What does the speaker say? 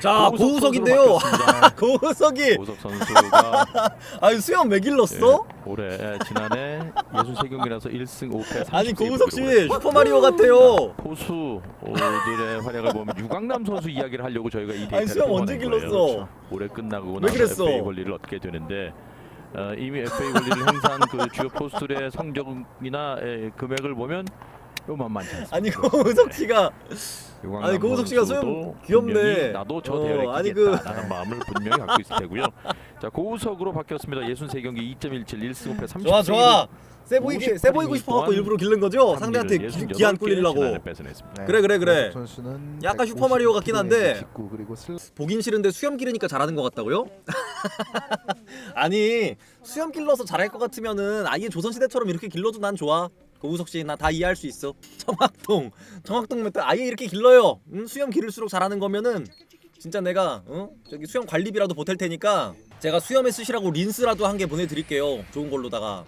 자 고우석 고우석인데요. 고우석이 고우석 선수가 아니 수염 왜 길렀어? 예, 올해 예, 지난해 63경기라서 1승 5패 30 아니 고우석 씨 슈퍼 마리오 같아요. 포수들의 활약을 보면 유강남 선수 이야기를 하려고 저희가 이 데이터를 아니, 수염 언제 뽑아낸 거예요. 길렀어? 그렇죠. 올해 끝나고 왜 나서 그랬어? FA 권리를 얻게 되는데 어, 이미 FA 권리를 행사한 그 주요 포수들의 성적이나 에, 금액을 보면 요만만치 않습니다. 아니 고우석 씨가 유강남 아니, 고우석 씨가 선수도 수염 귀엽네. 분명히 나도 저 어, 대회에 아니, 끼겠다라는 그- 마음을 분명히 갖고 있을 테고요. 자 고우석으로 바뀌었습니다. 63경기 2.17 1승 5패 30 좋아 좋아. 세 보이기 58세 보이고 싶어 갖고 또한 일부러 기른 거죠? 상대한테 기, 기한 꿀리려고. 뺏어냈습니다. 그래, 그래, 그래. 선수는 약간 슈퍼 마리오 같긴 한데. 159 그리고 슬 보긴 싫은데 수염 기르니까 잘하는 것 같다고요? 아니 수염 길러서 잘할 것 같으면은 아예 조선 시대처럼 이렇게 길러도 난 좋아 고우석 씨 나 다 이해할 수 있어. 청학동 청학동 메타 아예 이렇게 길러요. 응? 수염 기를수록 잘하는 거면은 진짜 내가 어? 저기 수염 관리비라도 보탤 테니까 제가 수염에 쓰시라고 린스라도 한 개 보내드릴게요. 좋은 걸로다가